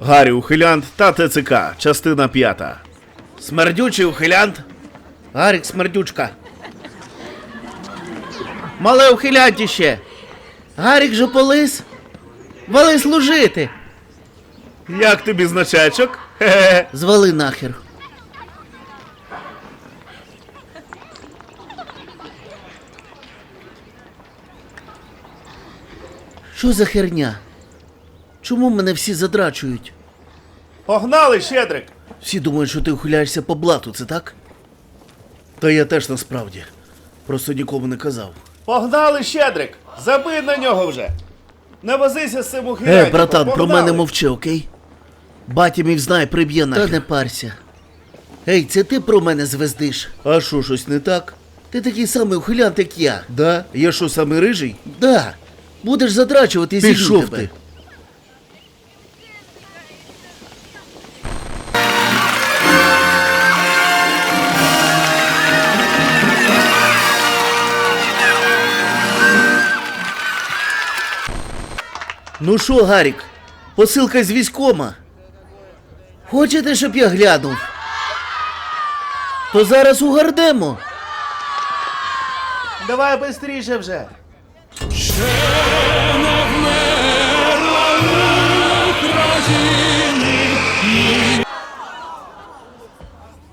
Гаррі Ухилянт та ТЦК, частина п'ята. Смердючий ухилянт. Гарік смердючка. Мале ухилянтіще. Гарік жополис. Вали служити. Як тобі значечок? Хе-хе. Звали нахер. Що за херня? Чому мене всі задрачують? Погнали, Щедрик! Всі думають, що ти ухиляєшся по блату, це так? Та я теж насправді. Просто нікому не казав. Погнали, Щедрик! Забий на нього вже! Не возися з цим ухилянтиком! Е, братан, про погнали! мене мовчи, окей? Батя мій знає, приб'є нахер. Та не парся. Ей, це ти про мене звездиш. А що, щось не так? Ти такий самий ухилянт, як я. Да? Я що, самий рижий? Да. Будеш задрачувати і Пішов тебе. ти. Ну що, Гарік, посилка з військома. Хочете, щоб я глянув? То зараз угардемо. Давай швидше вже!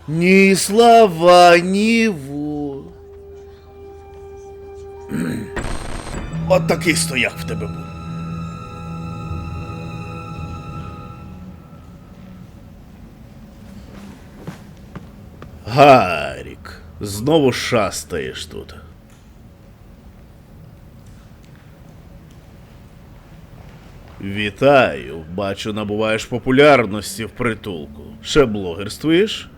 Ні слава, ні во. От такий стояк в тебе був. Гарік, знову шастаєш тут. Вітаю, бачу, набуваєш популярності в притулку. Ще блогерствуєш?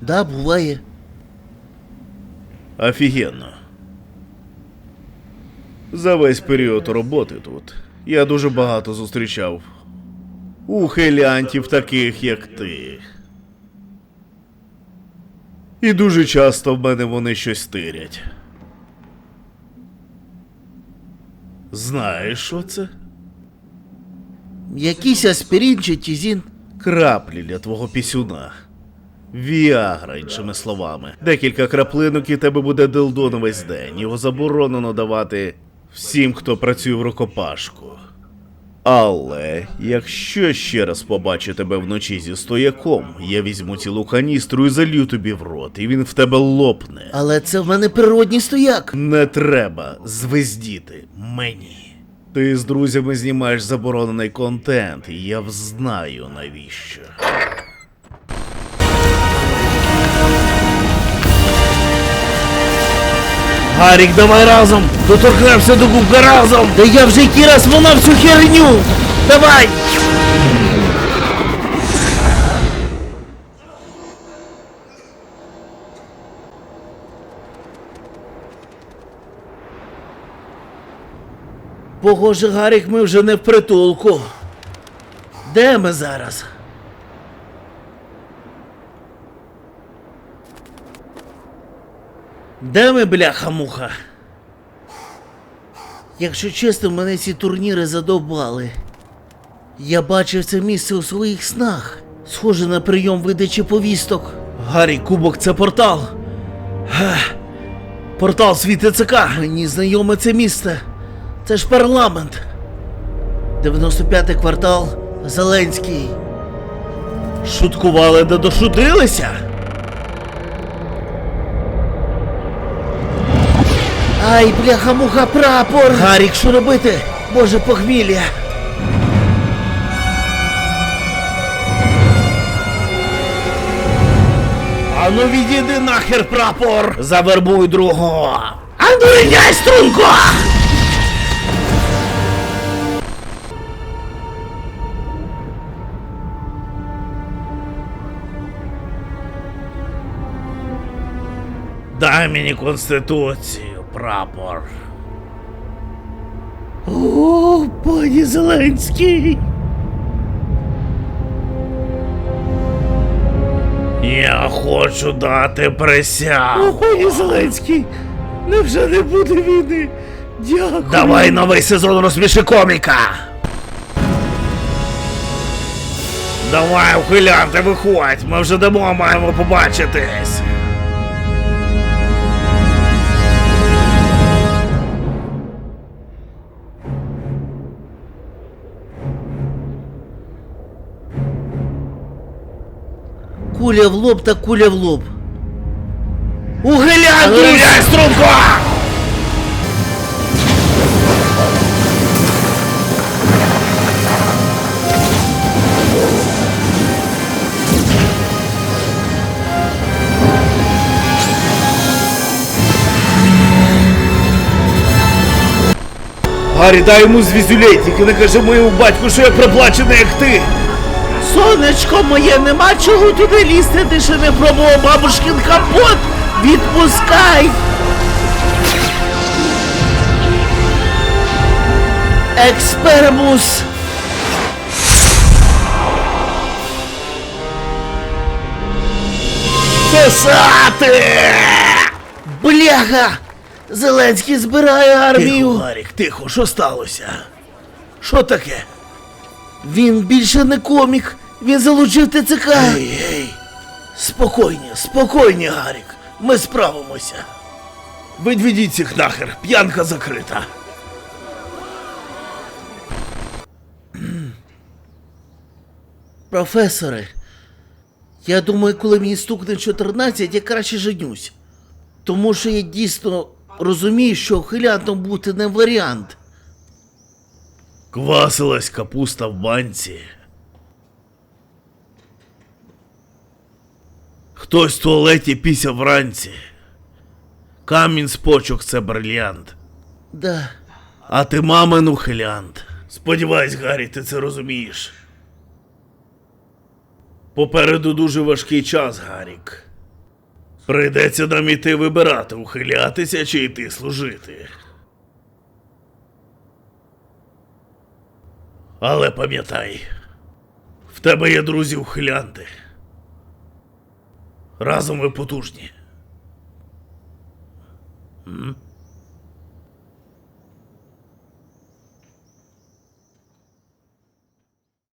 Да, буває. Офігенно. За весь період роботи тут я дуже багато зустрічав ухилянтів таких, як ти. І дуже часто в мене вони щось тирять. Знаєш, що це? Якийсь аспірин чи тізін. Краплі для твого пісюна. Віагра, іншими словами. Декілька краплинок і тебе буде дилдон весь день. Його заборонено давати всім, хто працює в рукопашку. Але якщо ще раз побачу тебе вночі зі стояком, я візьму цілу каністру і залью тобі в рот, і він в тебе лопне. Але це в мене природній стояк. Не треба звездіти мені. Ти з друзями знімаєш заборонений контент, і я взнаю навіщо. Гарік, давай разом! Доторкнемося до кубка разом! Да я вже який раз вона всю херню! Давай! Похоже, Гарік, ми вже не в притулку. Де ми зараз? Де ми, бляха-муха? Якщо чесно, мене ці турніри задовбали. Я бачив це місце у своїх снах. Схоже на прийом видачі повісток. Гаррі, кубок це портал. Ех, Портал світи ЦК. Мені знайоме це місце. Це ж парламент. 95-й квартал Зеленський. Шуткували да дошутилися. Ай, бляха-муха, прапор! Гарік, що робити? Боже, похмілля! Ану відійди нахер прапор! Завербуй другого! Ану рівняй струнку! Дай мені конституцію, прапор. О, пані Зеленський! Я хочу дати присягу. О, пані Зеленський! Невже не буде війни? Дякую! Давай новий сезон розсміши коміка. Давай, ухилянте, виходь, ми вже давно маємо побачитись. Куля в лоб та куля в лоб. Ухилянтесь! Стріляй, струнко! Гаррі, дай йому звізюлей, тільки не кажи моєму батьку, що я проплачений, як ти. Сонечко моє, нема чого туди лізти, ти ще не пробував бабушкин капот. Відпускай! Експермус! Сосати! Бляха! Зеленський збирає армію. Тихо, Гарік, тихо, що сталося? Що таке? Він більше не комік. Він залучив ТЦК. Ей, ей, спокійні, спокійні, Гарік. Ми справимося. Відведіть цих нахер, п'янка закрита. Професоре, я думаю, коли мені стукне 14, я краще женюсь. Тому що я дійсно розумію, що ухилянтом бути не варіант. Квасилась капуста в банці. Хтось в туалеті після вранці. Камінь з почок це брильянт. Да. А ти мамин ухилянт. Сподіваюсь, Гаррі, ти це розумієш. Попереду дуже важкий час, Гарік. Прийдеться нам іти вибирати, ухилятися чи йти служити. Але пам'ятай, в тебе є друзі ухилянти. Разом ви потужні.